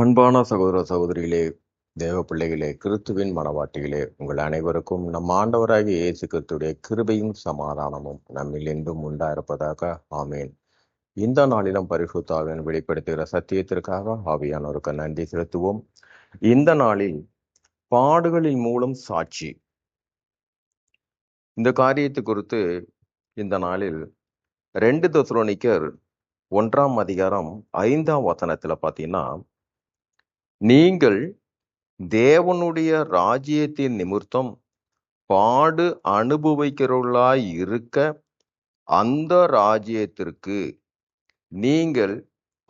அன்பான சகோதர சகோதரிகளே தேவ பிள்ளைகளே கிறிஸ்துவின் மனவாட்டிகளே உங்கள் அனைவருக்கும் நம் ஆண்டவராகிய இயேசு கிறிஸ்துடைய கிருபையும் சமாதானமும் நம்மில் என்றும் உண்டாயிருப்பதாக. ஆமேன். இந்த நாளிலும் பரிசுத்தாவின் வெளிப்படுத்துகிற சத்தியத்திற்காக ஆவியானோருக்கு நன்றி செலுத்துவோம். இந்த நாளில் பாடுகளின் மூலம் சாட்சி. இந்த காரியத்தை குறித்து இந்த நாளில் ரெண்டு தசுரோனிக்கர் ஒன்றாம் அதிகாரம் ஐந்தாம் வசனத்துல பாத்தீங்கன்னா நீங்கள் தேவனுடைய ராஜ்யத்தின் நிமித்தம் பாடு அனுபவிக்கிறவர்களாய் இருக்க அந்த ராஜ்யத்திற்கு நீங்கள்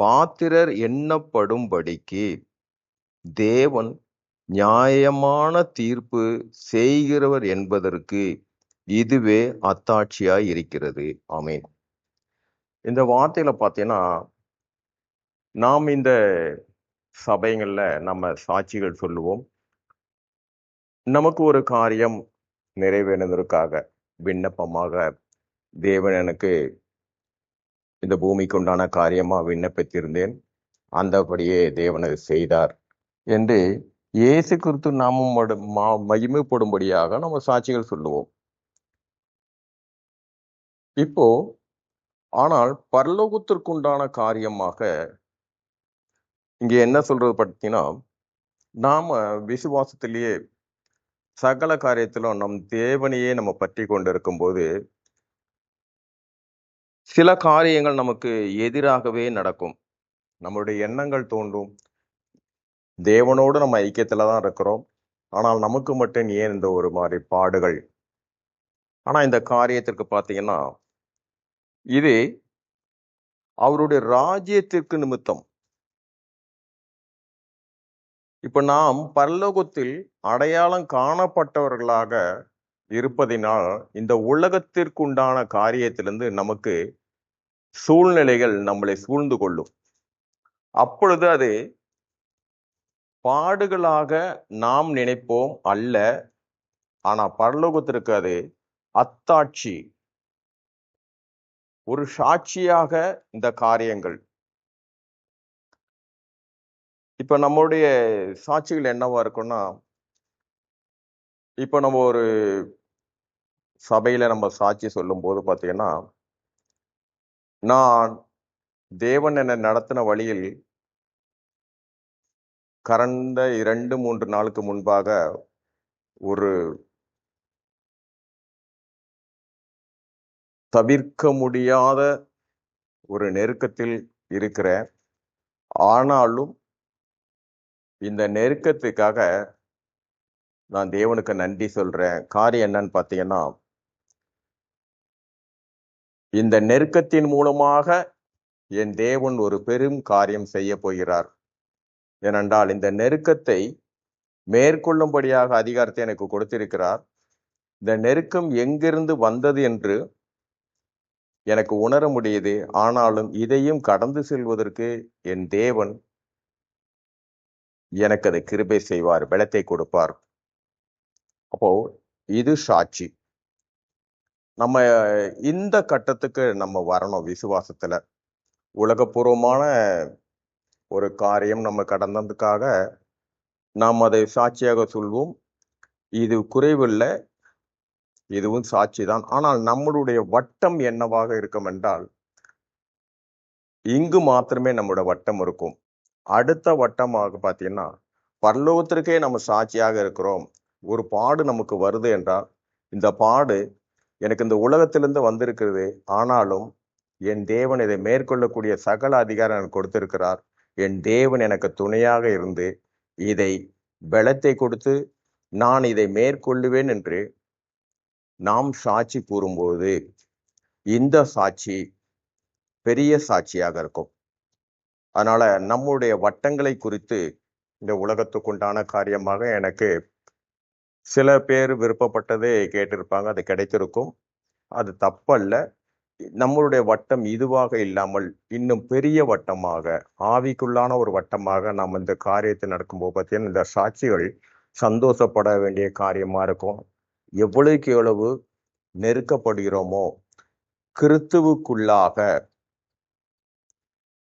பாத்திரர் எண்ணப்படும்படிக்கு தேவன் நியாயமான தீர்ப்பு செய்கிறவர் என்பதற்கு இதுவே அத்தாட்சியாய் இருக்கிறது. ஆமென். இந்த வார்த்தையில பார்த்தீங்கன்னா நாம் இந்த சபைகள்ல நம்ம சாட்சிகள் சொல்லுவோம். நமக்கு ஒரு காரியம் நிறைவேறுவதற்காக விண்ணப்பமாக தேவன் எனக்கு இந்த பூமிக்கு உண்டான காரியமா விண்ணப்பித்திருந்தேன். அந்தபடியே தேவனை செய்தார் என்று இயேசு கிறிஸ்து நாமம் மா- மகிமைப்படும்படியாக நம்ம சாட்சிகள் சொல்லுவோம். இப்போ ஆனால் பரலோகத்திற்குண்டான காரியமாக இங்கே என்ன சொல்றது பார்த்தீங்கன்னா நாம் விசுவாசத்திலேயே சகல காரியத்திலும் நம் தேவனையே நம்ம பற்றி கொண்டிருக்கும் போது சில காரியங்கள் நமக்கு எதிராகவே நடக்கும். நம்மளுடைய எண்ணங்கள் தோன்றும். தேவனோடு நம்ம ஐக்கியத்தில் தான் இருக்கிறோம். ஆனால் நமக்கு மட்டும் ஏன் இந்த ஒரு மாதிரி பாடுகள்? ஆனால் இந்த காரியத்திற்கு பார்த்தீங்கன்னா இது அவருடைய ராஜ்யத்திற்கு நிமித்தம் இப்ப நாம் பரலோகத்தில் அடையாளம் காணப்பட்டவர்களாக இருப்பதினால் இந்த உலகத்திற்குண்டான காரியத்திலிருந்து நமக்கு சூழ்நிலைகள் நம்மளை சூழ்ந்து கொள்ளும். அப்பொழுது அது பாடுகளாக நாம் நினைப்போம் அல்ல. ஆனா பரலோகத்திற்கு அது அத்தாட்சி ஒரு சாட்சியாக இந்த காரியங்கள் இப்போ நம்மளுடைய சாட்சிகள் என்னவா இருக்கும்னா இப்போ நம்ம ஒரு சபையில் நம்ம சாட்சி சொல்லும்போது பார்த்தீங்கன்னா நான் தேவன் என்னை நடத்தின வழியில் கடந்த இரண்டு மூன்று நாளுக்கு முன்பாக ஒரு தவிர்க்க முடியாத ஒரு நெருக்கத்தில் இருக்கிறேன். ஆனாலும் இந்த நெருக்கத்துக்காக நான் தேவனுக்கு நன்றி சொல்றேன். காரியம் என்னன்னு பார்த்தீங்கன்னா இந்த நெருக்கத்தின் மூலமாக என் தேவன் ஒரு பெரும் காரியம் செய்ய போகிறார். ஏனென்றால் இந்த நெருக்கத்தை மேற்கொள்ளும்படியாக அதிகாரத்தை எனக்கு கொடுத்திருக்கிறார். இந்த நெருக்கம் எங்கிருந்து வந்தது என்று எனக்கு உணர முடியுது. ஆனாலும் இதையும் கடந்து செல்வதற்கு என் தேவன் எனக்கு அதை கிருபை செய்வார் பலத்தை கொடுப்பார். அப்போ இது சாட்சி. நம்ம இந்த கட்டத்துக்கு நம்ம வரணும் விசுவாசத்துல. உலகபூர்வமான ஒரு காரியம் நம்ம கடந்ததுக்காக நாம் அதை சாட்சியாக சொல்வோம். இது குறைவில்லை. இதுவும் சாட்சி தான். ஆனால் நம்மளுடைய வட்டம் என்னவாக இருக்கும் என்றால் இங்கு மாத்திரமே நம்மளோட வட்டம் இருக்கும். அடுத்த வட்டமாக பார்த்தீங்கன்னா பரலோகத்திற்கே நம்ம சாட்சியாக இருக்கிறோம். ஒரு பாடு நமக்கு வருது என்றால் இந்த பாடு எனக்கு இந்த உலகத்திலிருந்து வந்திருக்கிறது. ஆனாலும் என் தேவன் இதை மேற்கொள்ளக்கூடிய சகல அதிகாரம் எனக்கு கொடுத்திருக்கிறார். என் தேவன் எனக்கு துணையாக இருந்து இதை பலத்தை கொடுத்து நான் இதை மேற்கொள்ளுவேன் என்று நாம் சாட்சி கூறும்போது இந்த சாட்சி பெரிய சாட்சியாக இருக்கும். அதனால் நம்முடைய வட்டங்களை குறித்து இந்த உலகத்துக்குண்டான காரியமாக எனக்கு சில பேர் விருப்பப்பட்டதே கேட்டிருப்பாங்க அது கிடைத்திருக்கும். அது தப்பல்ல. நம்மளுடைய வட்டம் இதுவாக இல்லாமல் இன்னும் பெரிய வட்டமாக ஆவிக்குள்ளான ஒரு வட்டமாக நாம் இந்த காரியத்தை நடக்கும்போது பார்த்தீங்கன்னா இந்த சாட்சிகள் சந்தோஷப்பட வேண்டிய காரியமாக இருக்கும். எவ்வளவுக்கு எவ்வளவு நெருக்கப்படுகிறோமோ கிறித்துவுக்குள்ளாக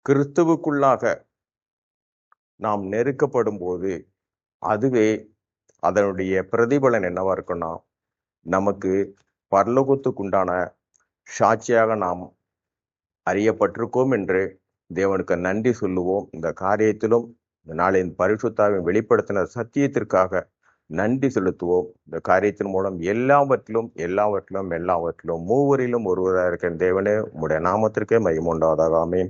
கிறிஸ்துவுக்குள்ளாக நாம் நெருக்கப்படும் போது அதுவே அதனுடைய பிரதிபலன் என்னவா இருக்குன்னா நமக்கு பரலோகத்துக்குண்டான சாட்சியாக நாம் அறியப்பட்டிருக்கோம் என்று தேவனுக்கு நன்றி சொல்லுவோம். இந்த காரியத்திலும் இந்த நாளின் பரிசுத்தாவின் வெளிப்படுத்தின சத்தியத்திற்காக நன்றி செலுத்துவோம். இந்த காரியத்தின் மூலம் எல்லாவற்றிலும் எல்லாவற்றிலும் எல்லாவற்றிலும் மூவரிலும் ஒருவராக இருக்கிற தேவனே உம்முடைய நாமத்திற்கே மையம் உண்டாவதாக.